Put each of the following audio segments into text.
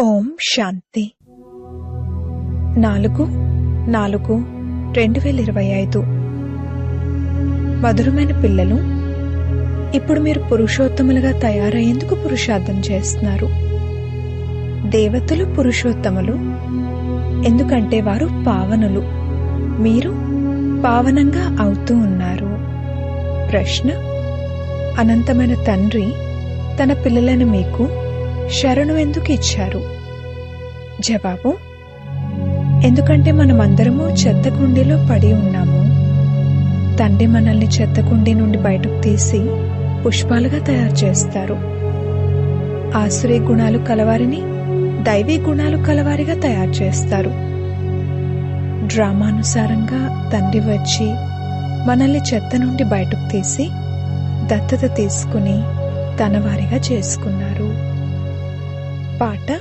ఓం శాంతి. నాలుగు నాలుగు రెండు వేల ఇరవై ఐదు. మధురమైన పిల్లలు ఇప్పుడు మీరు పురుషోత్తములుగా తయారయ్యేందుకు పురుషార్థం చేస్తున్నారు. దేవతలు పురుషోత్తములు ఎందుకంటే వారు పావనులు. మీరు పావనంగా అవుతూ ఉన్నారు. ప్రశ్న అనంతమైన తండ్రి తన పిల్లలను మీకు శరణు ఎందుకు ఇచ్చారు? జవాబు ఎందుకంటే మనమందరము చెత్త కుండీలో పడి ఉన్నాము. తండ్రి మనల్ని చెత్త కుండీ నుండి బయటకు తీసి పుష్పాలుగా తయారు చేస్తారు. ఆసురీ గుణాలు కలవారిని దైవీ గుణాలు కలవారిగా తయారు చేస్తారు. డ్రామానుసారంగా తండ్రి వచ్చి మనల్ని చెత్త నుండి బయటకు తీసి దత్తత తీసుకుని తన వారిగా చేసుకున్నారు. పాట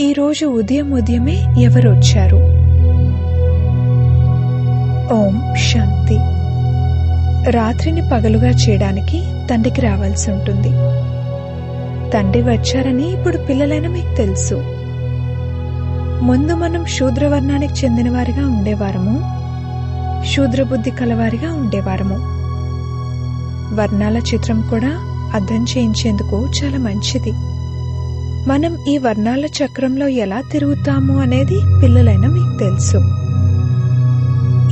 ఈరోజు ఉదయం ఉదయమే ఎవరు వచ్చారు ఓం శాంతి. రాత్రిని పగలుగా చేయడానికి తండ్రికి రావాల్సి ఉంటుంది. తండ్రి వచ్చారని ఇప్పుడు పిల్లలైన మీకు తెలుసు. ముందు మనం శూద్రవర్ణానికి చెందినవారిగా ఉండేవారము. శూద్రబుద్ధి కలవారిగా ఉండేవారము. వర్ణాల చిత్రం కూడా అర్థం చేయించేందుకు చాలా మంచిది. మనం ఈ వర్ణాల చక్రంలో ఎలా తిరుగుతాము అనేది పిల్లలైన మీకు తెలుసు.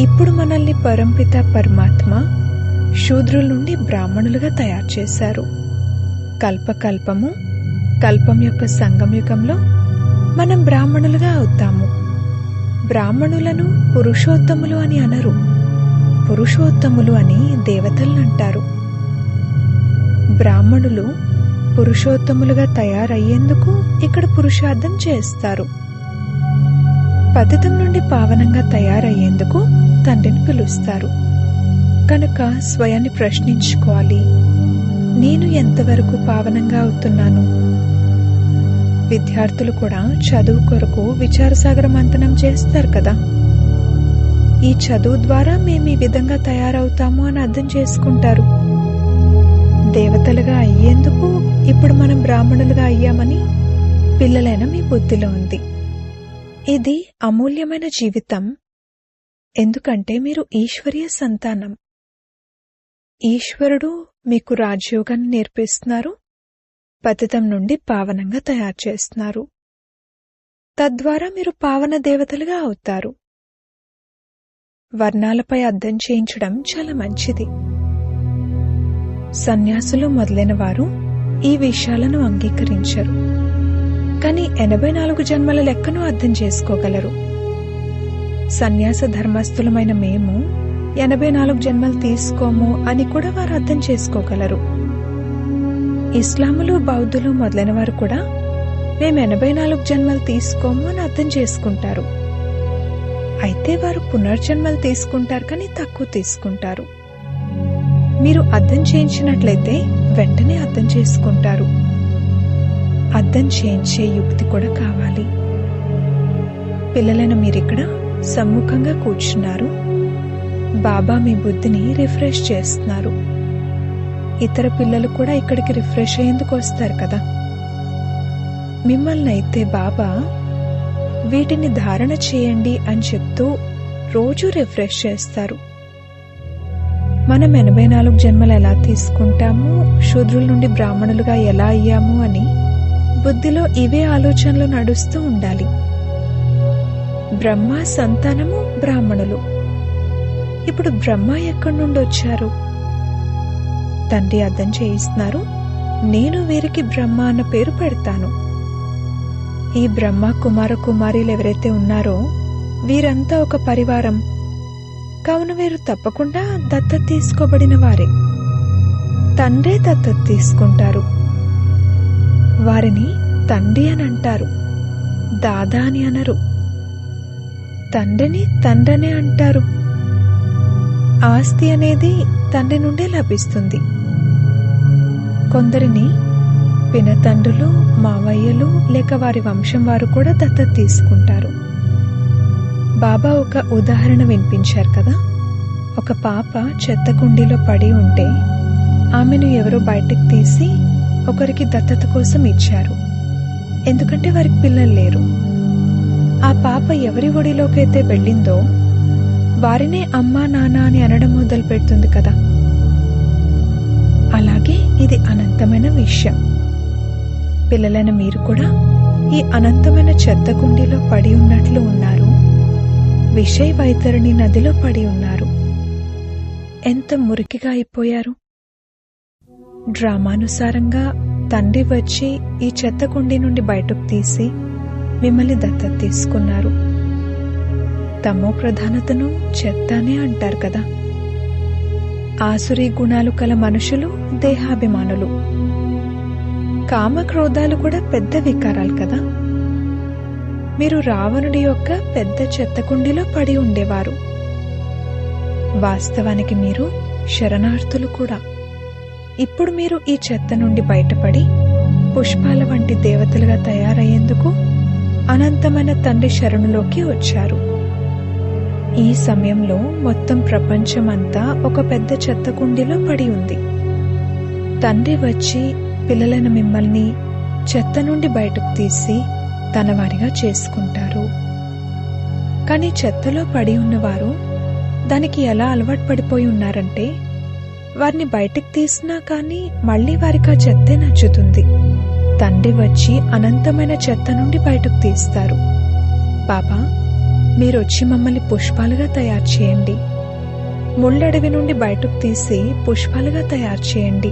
ఇప్పుడు మనల్ని పరంపిత పరమాత్మ శూద్రుల నుండి బ్రాహ్మణులుగా తయారు చేశారు. కల్పకల్పము కల్పం యొక్క సంగమయుగంలో మనం బ్రాహ్మణులుగా అవుతాము. బ్రాహ్మణులను పురుషోత్తములు అని అనరు. పురుషోత్తములు అని దేవతలను అంటారు. బ్రాహ్మణులు పురుషోత్తములుగా తయారయ్యేందుకు ఇక్కడ పురుషార్థం చేస్తారు. పతితం నుండి పావనంగా తయారయ్యేందుకు తండ్రిని పిలుస్తారు. కనుక స్వయాన్ని ప్రశ్నించుకోవాలి. నేను ఎంతవరకు పావనంగా అవుతున్నాను? విద్యార్థులు కూడా చదువు కొరకు విచారసాగర మంతనం చేస్తారు కదా? ఈ చదువు ద్వారా మేము ఈ విధంగా తయారవుతాము అని అర్థం చేసుకుంటారు. దేవతలుగా అయ్యేందుకు ఇప్పుడు మనం బ్రాహ్మణులుగా అయ్యామని పిల్లలైన మీ బుద్ధిలో ఉంది. ఇది అమూల్యమైన జీవితం. ఎందుకంటే మీరు ఈశ్వరీయ సంతానం. ఈశ్వరుడు మీకు రాజయోగాన్ని నేర్పిస్తున్నారు. పతితం నుండి పావనంగా తయారు చేస్తున్నారు. తద్వారా మీరు పావన దేవతలుగా అవుతారు. వర్ణాలపై అర్థం చేయించడం చాలా మంచిది. సన్యాసులు మొదలైన వారు ఈ విషయాలను అంగీకరించరు. కానీ ఎనభై నాలుగు జన్మల లెక్కను అర్థం చేసుకోగలరు. సన్యాస ధర్మస్థులమైన మేము ఎనభై నాలుగు జన్మలు తీసుకోము అని కూడా వారు అర్థం చేసుకోగలరు. ఇస్లాములు బౌద్ధులు మొదలైన వారు కూడా మేము ఎనభై నాలుగు జన్మలు తీసుకోము అని అర్థం చేసుకుంటారు. అయితే వారు పునర్జన్మలు తీసుకుంటారు కానీ తక్కువ తీసుకుంటారు. మీరు అర్థం చేయించినట్లయితే వెంటనే అర్థం చేసుకుంటారు. అర్థం చేయించే యుక్తి కూడా కావాలి. పిల్లలను మీరిక్కడ సమ్ముఖంగా కూర్చున్నారు. బాబా మీ బుద్ధిని రిఫ్రెష్ చేస్తున్నారు. ఇతర పిల్లలు కూడా ఇక్కడికి రిఫ్రెష్ అయ్యేందుకు వస్తారు కదా. మిమ్మల్ని అయితే బాబా వీటిని ధారణ చేయండి అని చెప్తూ రోజు రిఫ్రెష్ చేస్తారు. మనం ఎనభై నాలుగు జన్మలు ఎలా తీసుకుంటాము? శూద్రుల నుండి బ్రాహ్మణులుగా ఎలా అయ్యాము అని బుద్ధిలో ఇవే ఆలోచనలు నడుస్తూ ఉండాలి. బ్రహ్మ సంతానము బ్రాహ్మణులు. ఇప్పుడు బ్రహ్మ ఎక్కడి నుండి వచ్చారు? తండ్రి అర్థం చేయిస్తున్నారు నేను వీరికి బ్రహ్మ అన్న పేరు పెడతాను. ఈ బ్రహ్మ కుమార కుమారీలు ఎవరైతే ఉన్నారో వీరంతా ఒక పరివారం. కావున వీరు తప్పకుండా దత్తత తీసుకోబడిన వారే. తండ్రే దత్తత తీసుకుంటారు. వారిని తండ్రి అని అంటారు. దాదా అని అనరు. తండ్రిని తండ్రనే అంటారు. ఆస్తి అనేది తండ్రి నుండే లభిస్తుంది. కొందరిని పినతండ్రులు మావయ్యలు లేక వారి వంశం వారు కూడా దత్తత తీసుకుంటారు. బాబా ఒక ఉదాహరణ వినిపించారు కదా? ఒక పాప చెత్త కుండీలో పడి ఉంటే ఆమెను ఎవరో బయటకు తీసి ఒకరికి దత్తత కోసం ఇచ్చారు. ఎందుకంటే వారికి పిల్లలు లేరు. ఆ పాప ఎవరి ఒడిలోకైతే వెళ్ళిందో వారినే అమ్మా నాన్న అని అనడం మొదలు పెడుతుంది కదా. అలాగే ఇది అనంతమైన విషయం. పిల్లలైన మీరు కూడా ఈ అనంతమైన చెత్త కుండీలో పడి ఉన్నట్లు ఉన్నారు. విషయ వైతరుని నదిలో పడి ఉన్నారు. ఎంత మురికిగా అయిపోయారు? డ్రామానుసారంగా తండ్రి వచ్చి ఈ చెత్త కుండీ నుండి బయటకు తీసి మిమ్మల్ని దత్తత తీసుకున్నారు. తమో ప్రధానతను చెత్తనే అంటారు కదా. ఆసురి గుణాలు కల మనుషులు దేహాభిమానులు. కామ క్రోధాలు కూడా పెద్ద వికారాలు కదా. మీరు రావణుడి యొక్క పెద్ద చెత్త కుండీలో పడి ఉండేవారు. వాస్తవానికి మీరు శరణార్థులు కూడా. ఇప్పుడు మీరు ఈ చెత్త నుండి బయటపడి పుష్పాల వంటి దేవతలుగా తయారయ్యేందుకు అనంతమైన తండ్రి శరణులోకి వచ్చారు. ఈ సమయంలో మొత్తం ప్రపంచమంతా ఒక పెద్ద చెత్త కుండీలో పడి ఉంది. తండ్రి వచ్చి పిల్లలను మిమ్మల్ని చెత్త నుండి బయటకు తీసి తన వారిగా చేసుకుంటారు. కానీ చెత్తలో పడి ఉన్నవారు దానికి ఎలా అలవాటు పడిపోయి ఉన్నారంటే వారిని బయటకు తీసినా కానీ మళ్ళీ వారికి ఆ చెత్తే నచ్చుతుంది. తండ్రి వచ్చి అనంతమైన చెత్త నుండి బయటకు తీస్తారు. బాబా మీరొచ్చి మమ్మల్ని పుష్పాలుగా తయారు చేయండి. ముళ్ళడవి నుండి బయటకు తీసి పుష్పాలుగా తయారు చేయండి.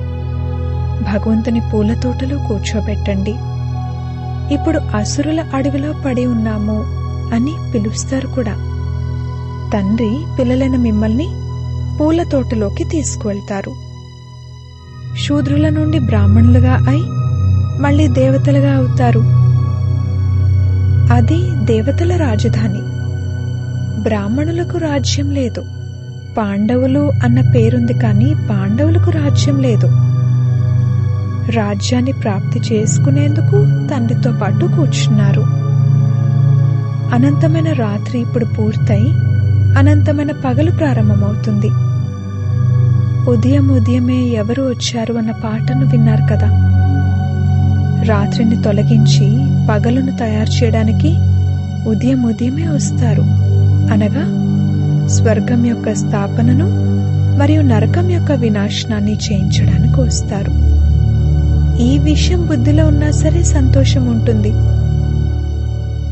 భగవంతుని పూల తోటలో కూర్చోబెట్టండి. ఇప్పుడు అసురుల అడవిలో పడి ఉన్నాము అని పిలుస్తారు కూడా. తండ్రి పిల్లలైన మిమ్మల్ని పూల తోటలోకి తీసుకువెళ్తారు. శూద్రుల నుండి బ్రాహ్మణులుగా అయి మళ్ళీ దేవతలుగా అవుతారు. అది దేవతల రాజధాని. బ్రాహ్మణులకు రాజ్యం లేదు. పాండవులు అన్న పేరుంది కానీ పాండవులకు రాజ్యం లేదు. రాజ్యాన్ని ప్రాప్తి చేసుకునేందుకు తండ్రితో పాటు కూర్చున్నారు. అనంతమైన రాత్రి ఇప్పుడు పూర్తయి అనంతమైన పగలు ప్రారంభమవుతుంది. ఉదయం ఉదయమే ఎవరు వచ్చారు అన్న పాటను విన్నారు కదా. రాత్రిని తొలగించి పగలును తయారు చేయడానికి ఉదయం ఉదయమే వస్తారు. అనగా స్వర్గం యొక్క స్థాపనను మరియు నరకం యొక్క వినాశనాన్ని చేయించడానికి వస్తారు. ఈ విషయం బుద్ధిలో ఉన్నా సరే సంతోషం ఉంటుంది.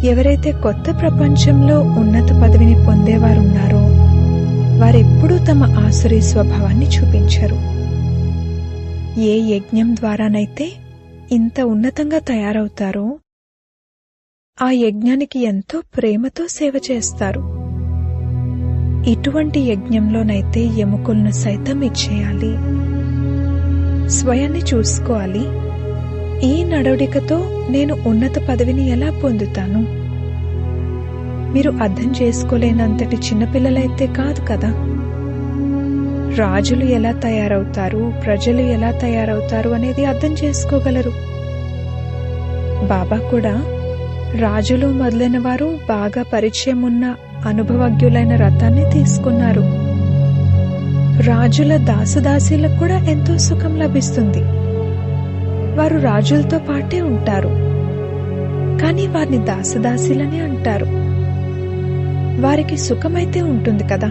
ఎవరైతే కొత్త ప్రపంచంలో ఉన్నత పదవిని పొందేవారు ఉన్నారో వారెప్పుడూ తమ ఆసురీ స్వభావాన్ని చూపించరు. ఏ యజ్ఞం ద్వారానైతే ఇంత ఉన్నతంగా తయారవుతారో ఆ యజ్ఞానికి ఎంతో ప్రేమతో సేవ చేస్తారు. ఇటువంటి యజ్ఞంలోనైతే ఎముకలను సైతం ఇచ్చేయాలి. స్వయాన్ని చూసుకోవాలి. ఈ నడవడికతో నేను ఉన్నత పదవిని ఎలా పొందుతాను? మీరు అర్థం చేసుకోలేనంతటి చిన్నపిల్లలైతే కాదు కదా? రాజులు ఎలా తయారవుతారు? ప్రజలు ఎలా తయారవుతారు అనేది అర్థం చేసుకోగలరు. బాబా కూడా రాజులు మొదలైన వారు బాగా పరిచయం ఉన్న అనుభవజ్ఞులైన రథాన్ని తీసుకున్నారు. రాజుల దాసదాసీలకు కూడా ఎంతో సుఖం లభిస్తుంది. వారు రాజులతో పాటే ఉంటారు. కానీ వారిని దాసదాసీలనే అంటారు. వారికి సుఖమైతే ఉంటుంది కదా.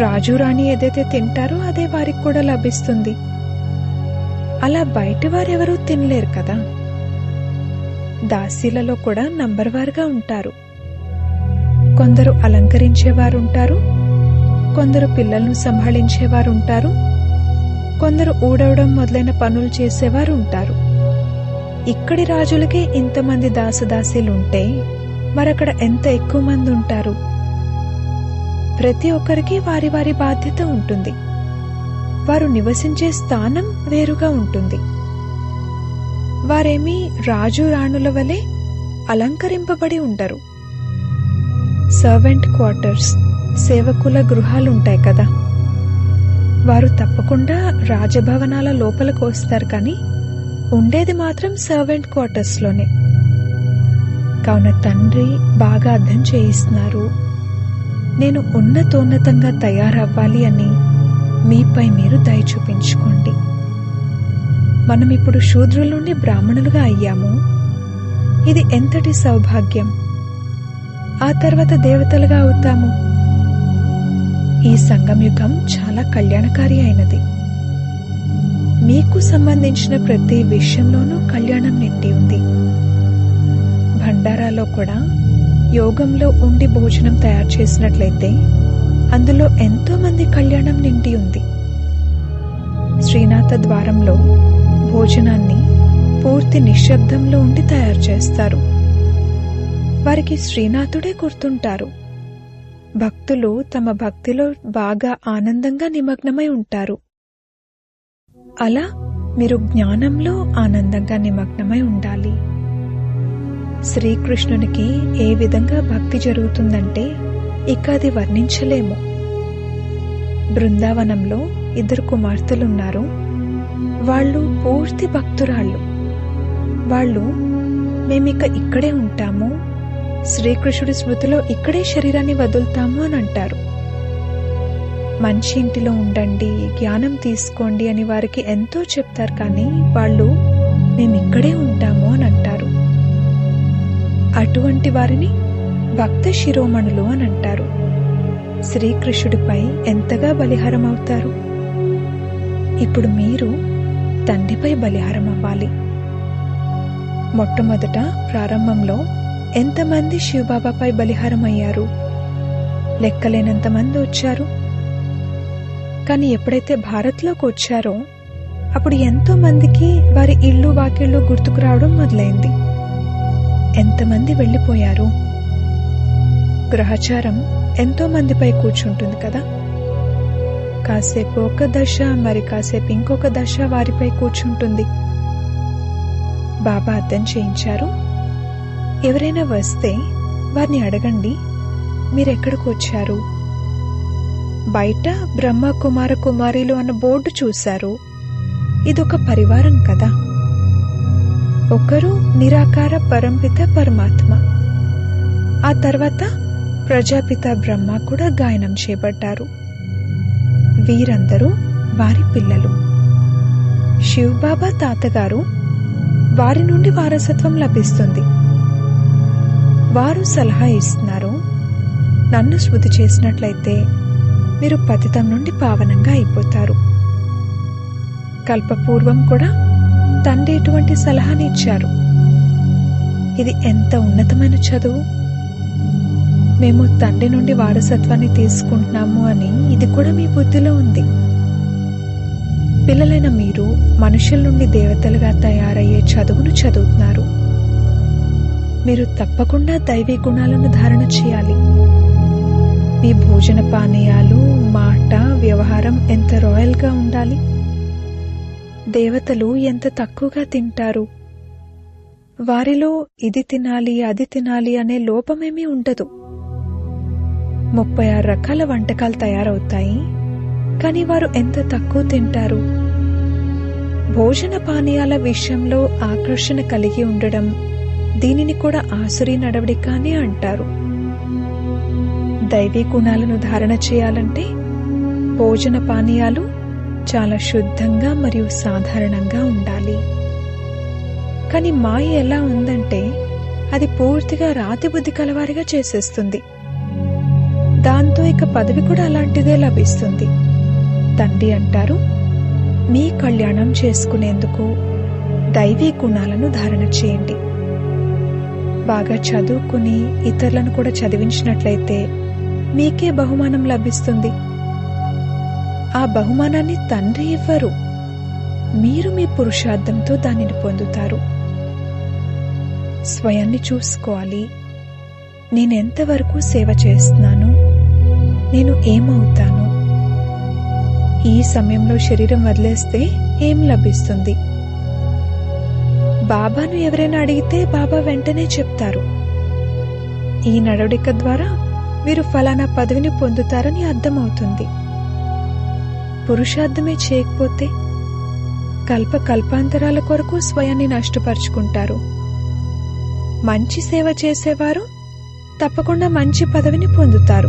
రాజు రాణి ఏదైతే తింటారో అదే వారికి కూడా లభిస్తుంది. అలా బయట వారెవరూ తినలేరు కదా. దాసీలలో కూడా నంబర్ వారుగా ఉంటారు. కొందరు అలంకరించేవారు ఉంటారు కొందరు పిల్లలను సంభాళించేవారుంటారు కొందరు ఊడవడం మొదలైన పనులు చేసేవారు ఉంటారు ఇక్కడి రాజులకే ఇంతమంది దాసదాసీలు ఉంటే మరక్కడ ఎంత ఎక్కువ మంది ఉంటారు ప్రతి ఒక్కరికి వారి వారి బాధ్యత ఉంటుంది. వారు నివసించే స్థానం వేరుగా ఉంటుంది. వారేమీ రాజు రాణుల వలె అలంకరింపబడి ఉండరు. సర్వెంట్ క్వార్టర్స్ సేవకుల గృహాలుంటాయి కదా. వారు తప్పకుండా రాజభవనాల లోపలకు వస్తారు కానీ ఉండేది మాత్రం సర్వెంట్ క్వార్టర్స్లోనే. కావున తండ్రి బాగా అర్థం చేయిస్తున్నారు. నేను ఉన్నతోన్నతంగా తయారవ్వాలి అని మీపై మీరు దయ చూపించుకోండి. మనం ఇప్పుడు శూద్రుల నుండి బ్రాహ్మణులుగా అయ్యాము. ఇది ఎంతటి సౌభాగ్యం. ఆ తర్వాత దేవతలుగా అవుతాము. ఈ సంగమయుగం చాలా కళ్యాణకారి అయినది. మీకు సంబంధించిన ప్రతి విషయంలోనూ కళ్యాణం నిండి ఉంది. భండారాలో కూడా యోగంలో ఉండి భోజనం తయారు చేసినట్లయితే అందులో ఎంతో మంది కళ్యాణం నిండి ఉంది. శ్రీనాథ ద్వారంలో భోజనాన్ని పూర్తి నిశ్శబ్దంలో ఉండి తయారు చేస్తారు. వారికి శ్రీనాథుడే గుర్తుంటారు. భక్తులు తమ భక్తిలో బాగా ఆనందంగా నిమగ్నమై ఉంటారు. అలా మీరు జ్ఞానంలో ఆనందంగా నిమగ్నమై ఉండాలి. శ్రీకృష్ణునికి ఏ విధంగా భక్తి జరుగుతుందంటే ఇక అది వర్ణించలేము. బృందావనంలో ఇద్దరు కుమార్తెలున్నారు. వాళ్ళు పూర్తి భక్తురాళ్ళు. వాళ్ళు మేమిక ఇక్కడే ఉంటాము శ్రీకృష్ణుడి స్మృతిలో ఇక్కడే శరీరాన్ని వదులుతాము అని అంటారు. మంచి ఇంటిలో ఉండండి జ్ఞానం తీసుకోండి అని వారికి ఎంతో చెప్తారు కానీ వాళ్ళు మేమిక్కడే ఉంటాము అని అంటారు. అటువంటి వారిని భక్త శిరోమణులు అని అంటారు. శ్రీకృష్ణుడిపై ఎంతగా బలిహారం అవుతారు? ఇప్పుడు మీరు తండ్రిపై బలిహారం అవ్వాలి. మొట్టమొదట ప్రారంభంలో ఎంతమంది శివబాబాపై బలిహారం అయ్యారు లెక్కలేనంత మంది వచ్చారు. కానీ ఎప్పుడైతే భారత్లోకి వచ్చారో అప్పుడు ఎంతో మందికి వారి ఇల్లు వాకిళ్ళు గుర్తుకు రావడం మొదలైంది. ఎంతమంది వెళ్ళిపోయారు? గ్రహచారం ఎంతో మందిపై కూర్చుంటుంది కదా. కాసేపు ఒక దశ మరి కాసేపు ఇంకొక దశ వారిపై కూర్చుంటుంది. బాబా అర్థం చేయించారు. ఎవరైనా వస్తే వారిని అడగండి. మీరెక్కడికి వచ్చారు? బయట బ్రహ్మ కుమార కుమారీలు అన్న బోర్డు చూశారు. ఇదొక పరివారం కదా. ఒకరు నిరాకార పరంపిత పరమాత్మ. ఆ తర్వాత ప్రజాపిత బ్రహ్మ కూడా గాయనం చేపట్టారు వీరందరూ వారి పిల్లలు. శివబాబా తాతగారు వారి నుండి వారసత్వం లభిస్తుంది. వారు సలహా ఇస్తున్నారు. నన్ను స్మృతి చేసినట్లయితే మీరు పతితం నుండి పావనంగా అయిపోతారు. కల్పపూర్వం కూడా తండ్రి ఇటువంటి సలహాని ఇచ్చారు. ఇది ఎంత ఉన్నతమైన చదువు? మేము తండ్రి నుండి వారసత్వాన్ని తీసుకుంటున్నాము అని ఇది కూడా మీ బుద్ధిలో ఉంది. పిల్లలైన మీరు మనుషుల నుండి దేవతలుగా తయారయ్యే చదువును చదువుతున్నారు. మీరు తప్పకుండా దైవీ గుణాలను ధారణ చేయాలి. మీ భోజన పానీయాలు మాట వ్యవహారం ఎంత రాయల్గా ఉండాలి? దేవతలు ఎంత తక్కువగా తింటారు? వారిలో ఇది తినాలి అది తినాలి అనే లోపమేమీ ఉండదు. ముప్పై ఆరు రకాల వంటకాలు తయారవుతాయి. కానీ వారు ఎంత తక్కువ తింటారు? భోజన పానీయాల విషయంలో ఆకర్షణ కలిగి ఉండడం దీనిని కూడా ఆసురి నడవడిక అని అంటారు. దైవీ గుణాలను ధారణ చేయాలంటే భోజన పానీయాలు చాలా శుద్ధంగా మరియు సాధారణంగా ఉండాలి. కానీ మాయ ఎలా ఉందంటే అది పూర్తిగా రాతి బుద్ధి కలవారిగా చేసేస్తుంది. దాంతో ఇక పదవి కూడా అలాంటిదే లభిస్తుంది. తండ్రి అంటారు మీ కళ్యాణం చేసుకునేందుకు దైవీ గుణాలను ధారణ చేయండి. బాగా చదువుకుని ఇతరులను కూడా చదివించినట్లయితే మీకే బహుమానం లభిస్తుంది. ఆ బహుమానాన్ని తండ్రి ఇవ్వరు. మీరు మీ పురుషార్థంతో దానిని పొందుతారు. స్వయాన్ని చూసుకోవాలి. నేనెంతవరకు సేవ చేస్తున్నాను? నేను ఏమవుతాను? ఈ సమయంలో శరీరం వదిలేస్తే ఏం లభిస్తుంది? బాబాను ఎవరైనా అడిగితే బాబా వెంటనే చెప్తారు. ఈ నడవడిక ద్వారా మీరు ఫలానా పదవిని పొందుతారని అర్థమవుతుంది. పురుషార్థమే చేయకపోతే కల్ప కల్పాంతరాల కొరకు స్వయాన్ని నష్టపరుచుకుంటారు. మంచి సేవ చేసేవారు తప్పకుండా మంచి పదవిని పొందుతారు.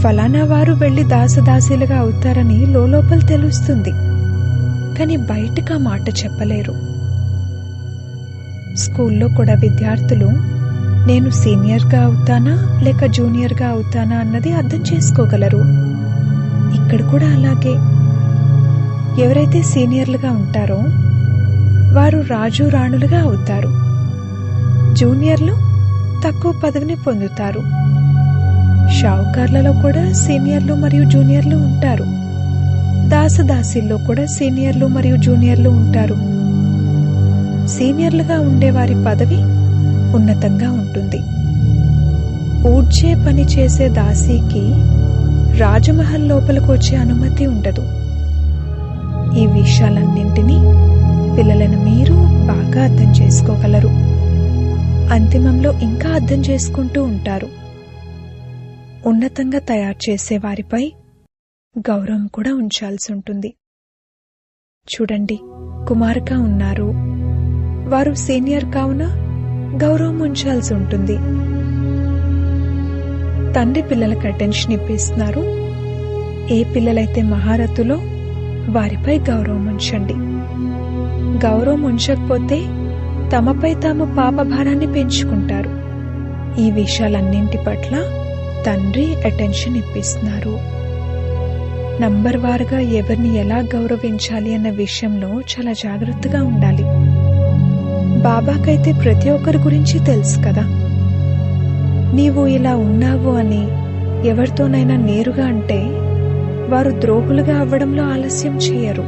ఫలానా వారు వెళ్ళి దాసదాసీలుగా అవుతారని లోపల తెలుస్తుంది. కానీ బయటకు ఆ మాట చెప్పలేరు. స్కూల్లో కూడా విద్యార్థులు నేను సీనియర్గా అవుతానా లేక జూనియర్గా అవుతానా అన్నది అర్థం చేసుకోగలరు. ఇక్కడ కూడా అలాగే. ఎవరైతే సీనియర్లుగా ఉంటారో వారు రాజు రాణులుగా అవుతారు. జూనియర్లు తక్కువ పదవిని పొందుతారు. షావుకార్లలో కూడా సీనియర్లు మరియు జూనియర్లు ఉంటారు. దాసదాసీల్లో కూడా సీనియర్లు మరియు జూనియర్లు ఉంటారు. సీనియర్లుగా ఉండేవారి పదవి ఉన్నతంగా ఉంటుంది. ఊడ్చే పని చేసే దాసీకి రాజమహల్ లోపలికి వచ్చే అనుమతి ఉండదు. ఈ విషయాలన్నింటినీ పిల్లలను మీరు బాగా అర్థం చేసుకోగలరు. అంతిమంలో ఇంకా అర్థం చేసుకుంటూ ఉంటారు. ఉన్నతంగా తయారు చేసే వారిపై గౌరవం కూడా ఉంచాల్సి ఉంటుంది. చూడండి కుమార్గా ఉన్నారు. వారు సీనియర్ కావున గౌరవం ఉంచాల్సి ఉంటుంది. తండ్రి పిల్లలకు అటెన్షన్ ఇప్పిస్తున్నారు. ఏ పిల్లలైతే మహారథులో వారిపై గౌరవం ఉంచండి. గౌరవం ఉంచకపోతే తమపై తాము పాపభారాన్ని పెంచుకుంటారు. ఈ విషయాలన్నింటి పట్ల తండ్రి అటెన్షన్ ఇప్పిస్తున్నారు. నంబర్ వారుగా ఎవరిని ఎలా గౌరవించాలి అన్న విషయంలో చాలా జాగ్రత్తగా ఉండాలి. బాబాకైతే ప్రతి ఒక్కరి గురించి తెలుసు కదా. నీవు ఇలా ఉన్నావు అని ఎవరితోనైనా నేరుగా అంటే వారు ద్రోహులుగా అవ్వడంలో ఆలస్యం చేయరు.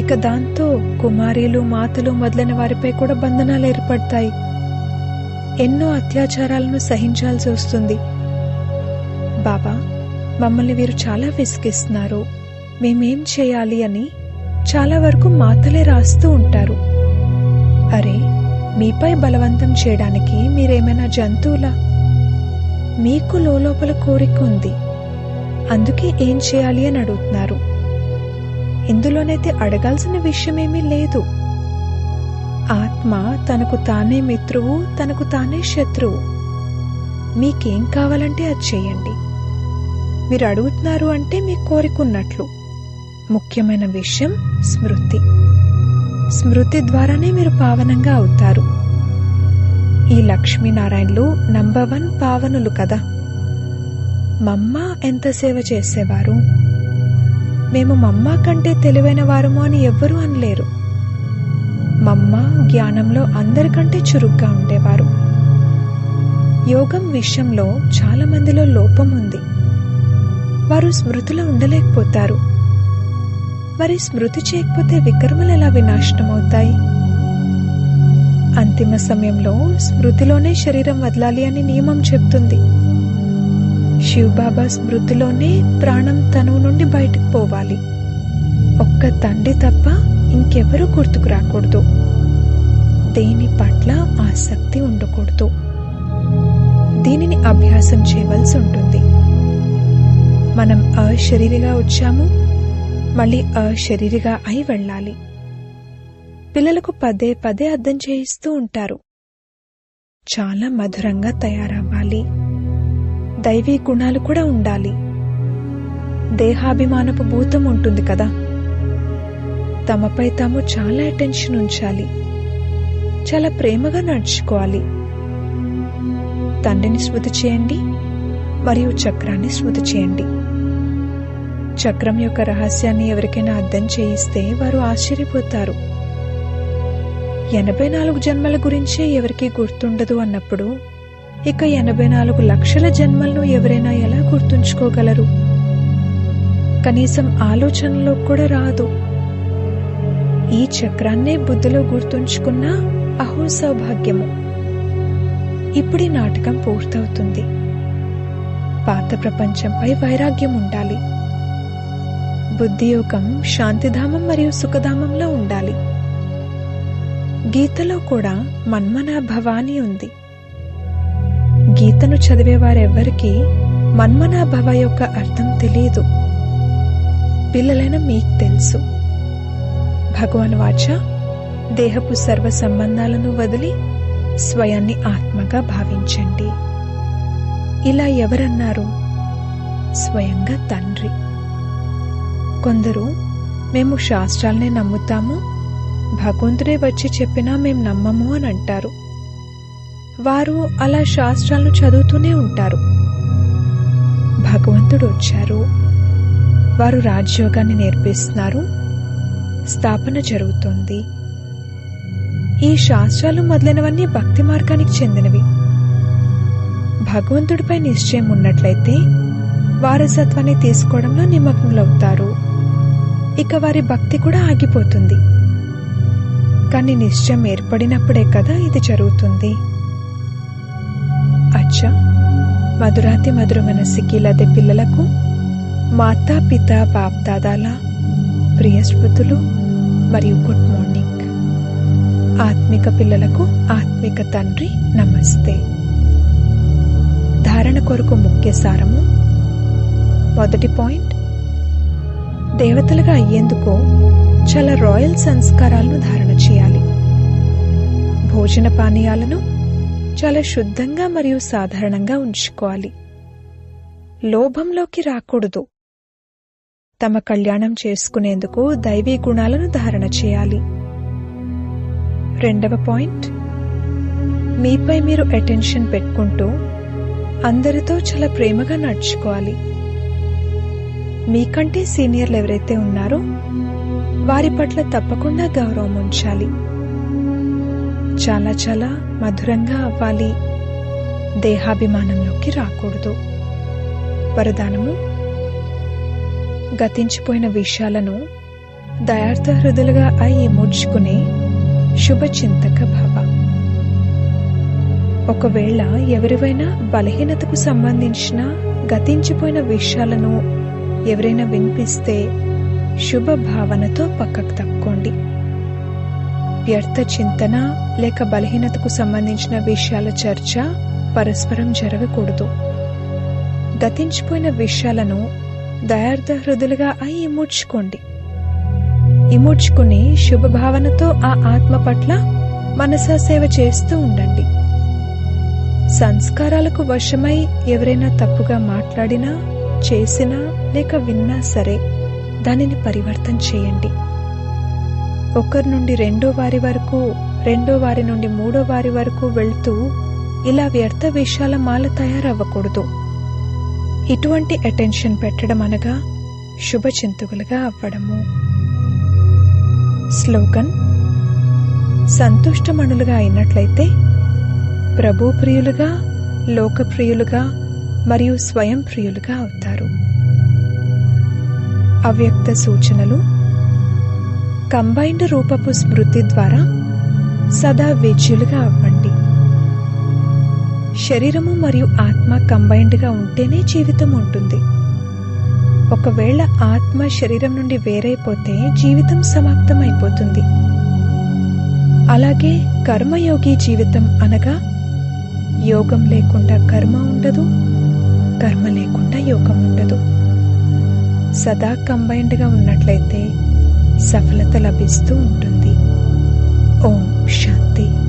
ఇక దాంతో కుమారీలు మాతలు మొదలైన వారిపై కూడా బంధనాలు ఏర్పడతాయి. ఎన్నో అత్యాచారాలను సహించాల్సి వస్తుంది. బాబా మమ్మల్ని వీరు చాలా విసిగిస్తున్నారు. మేమేం చేయాలి అని చాలా వరకు మాతలే రాస్తూ ఉంటారు. అరే మీపై బలవంతం చేయడానికి మీరేమైనా జంతువులా? మీకు లోపల కోరిక ఉంది. అందుకే ఏం చేయాలి అని అడుగుతున్నారు. ఇందులోనైతే అడగాల్సిన విషయమేమీ లేదు. ఆత్మ తనకు తానే మిత్రువు తనకు తానే శత్రువు. మీకేం కావాలంటే అది చేయండి. మీరు అడుగుతున్నారు అంటే మీ కోరికున్నట్లు ముఖ్యమైన విషయం స్మృతి. స్మృతి ద్వారానే మీరు పావనంగా అవుతారు. ఈ లక్ష్మీనారాయణలు నంబర్ వన్ పావనులు కదా. మమ్మ ఎంత సేవ చేసేవారు? మేము మమ్మ కంటే తెలివైన వారము అని ఎవ్వరూ అనలేరు. మమ్మ జ్ఞానంలో అందరికంటే చురుగ్గా ఉండేవారు. యోగం విషయంలో చాలా మందిలో లోపం ఉంది. వారు స్మృతిలో ఉండలేకపోతారు. మరి స్మృతి చేయకపోతే వికర్మలు ఎలా వినాశనమవుతాయి? అంతిమ సమయంలో స్మృతిలోనే శరీరం వదలాలి అని నియమం చెప్తుంది. శివబాబా స్మృతిలోనే ప్రాణం తనువు నుండి బయటకు పోవాలి. ఒక్క తండ్రి తప్ప ఇంకెవరూ గుర్తుకు రాకూడదు. దేని పట్ల ఆసక్తి ఉండకూడదు. దీనిని అభ్యాసం చేయవలసి ఉంటుంది. మనం అశరీరిగా వచ్చాము మళ్ళీ అశరీరిగా అయి వెళ్ళాలి. పిల్లలకు పదే పదే అర్థం చేయిస్తూ ఉంటారు. చాలా మధురంగా తయారవ్వాలి. దైవీ గుణాలు కూడా ఉండాలి. దేహాభిమానపు భూతం ఉంటుంది కదా. తమపై తాము చాలా అటెన్షన్ ఉంచాలి. చాలా ప్రేమగా నడుచుకోవాలి. తండ్రిని స్మృతి చేయండి మరియు చక్రాన్ని స్మృతి చేయండి. చక్రం యొక్క రహస్యాన్ని ఎవరికైనా అర్థం చేయిస్తే వారు ఆశ్చర్యపోతారు. ఎనభై నాలుగు జన్మల గురించే ఎవరికీ గుర్తుండదు అన్నప్పుడు ఇక ఎనభై నాలుగు లక్షల జన్మలను ఎవరైనా ఎలా గుర్తుంచుకోగలరు? కనీసం ఆలోచనలో కూడా రాదు. ఈ చక్రాన్నే బుద్ధిలో గుర్తుంచుకున్న అహో సౌభాగ్యము ఇప్పుడు నాటకం పూర్తవుతుంది. పాత ప్రపంచంపై వైరాగ్యం ఉండాలి. బుద్ధియోగం శాంతిధామం మరియు సుఖధామంలో ఉండాలి. గీతలో కూడా మన్మన భవాని ఉంది. గీతను చదివేవారెవ్వరికీ మన్మనాభవ యొక్క అర్థం తెలియదు పిల్లలైన మీకు తెలుసు. భగవాన్ వాచ దేహపు సర్వ సంబంధాలను వదిలి స్వయాన్ని ఆత్మగా భావించండి. ఇలా ఎవరన్నారు? స్వయంగా తండ్రి. కొందరు మేము శాస్త్రాలనే నమ్ముతాము భగవంతుడే వచ్చి చెప్పినా మేము నమ్మము అని అంటారు. వారు అలా శాస్త్రాలను చదువుతూనే ఉంటారు. భగవంతుడు వచ్చారు. వారు రాజ్యోగాన్ని నేర్పిస్తున్నారు. స్థాపన జరుగుతుంది. ఈ శాస్త్రాలు మొదలైనవన్నీ భక్తి మార్గానికి చెందినవి. భగవంతుడిపై నిశ్చయం ఉన్నట్లయితే వారసత్వాన్ని తీసుకోవడంలో నిమగ్నులవుతారు. ఇక వారి భక్తి కూడా ఆగిపోతుంది. కానీ నిశ్చయం ఏర్పడినప్పుడే కదా ఇది జరుగుతుంది. అచ్చా మధురాతి మధురమైన సిక్కిలదే పిల్లలకు మాతా పిత బాప్దాదాల ప్రియ స్మృతులు మరియు గుడ్ మార్నింగ్. ఆత్మిక పిల్లలకు ఆత్మిక తండ్రి నమస్తే. ధారణ కొరకు ముఖ్య సారము మొదటి పాయింట్ దేవతలుగా అయ్యేందుకు చాలా రాయల్ సంస్కారాలను ధారణ చేయాలి. భోజన పానీయాలను చాలా శుద్ధంగా మరియు సాధారణంగా ఉంచుకోవాలి. లోభంలోకి రాకూడదు. తమ కళ్యాణం చేసుకునేందుకు దైవీ గుణాలను ధారణ చేయాలి. రెండవ పాయింట్. మీపై మీరు అటెన్షన్ పెట్టుకుంటూ అందరితో చాలా ప్రేమగా నడుచుకోవాలి. మీకంటే సీనియర్లు ఎవరైతే ఉన్నారో వారి పట్ల తప్పకుండా గౌరవం ఉంచాలి. చాలా చాలా మధురంగా అవ్వాలి. దేహాభిమానంలోకి రాకూడదు. వరదానము గతించిపోయిన విషయాలను దయార్థ హృదయులుగా అయి ముడ్చుకునే శుభచింతక భవ. ఒకవేళ ఎవరివైనా బలహీనతకు సంబంధించిన గతించిపోయిన విషయాలను ఎవరైనా వినిపిస్తే శుభ భావనతో పక్కకు తప్పుకోండి. వ్యర్థ చింతన లేక బలహీనతకు సంబంధించిన విషయాల చర్చ పరస్పరం జరగకూడదు. గతించిపోయిన విషయాలను దయార్థ హృదులుగా అయి ఇముడ్చుకోండి. ఇముడ్చుకుని శుభభావనతో ఆ ఆత్మ పట్ల మనసా సేవ చేస్తూ ఉండండి. సంస్కారాలకు వశమై ఎవరైనా తప్పుగా మాట్లాడినా చేసినా లేక విన్నా సరే దానిని పరివర్తన చేయండి. ఒకరి నుండి రెండో వారి వరకు రెండో వారి నుండి మూడో వారి వరకు వెళ్తూ ఇలా వ్యర్థ విషయాల మాల తయారవ్వకూడదు. ఇటువంటి అటెన్షన్ పెట్టడం అనగా శుభచింతకులుగా అవ్వడము. స్లోగన్ సంతుష్టమణులుగా అయినట్లయితే ప్రభు ప్రియులుగా లోకప్రియులుగా మరియు స్వయం ప్రియులుగా అవుతారు. అవ్యక్త సూచనలు కంబైన్డ్ రూపపు స్మృతి ద్వారా సదా విజయులుగా అవ్వండి. శరీరము మరియు ఆత్మ కంబైన్డ్గా ఉంటేనే జీవితం ఉంటుంది. ఒకవేళ ఆత్మ శరీరం నుండి వేరైపోతే జీవితం సమాప్తమైపోతుంది. అలాగే కర్మయోగి జీవితం అనగా యోగం లేకుండా కర్మ ఉండదు కర్మ లేకుండా యోగం ఉండదు. సదా కంబైన్డ్గా ఉన్నట్లయితే సఫలత లభిస్తూ ఉంటుంది. ఓం శాంతి.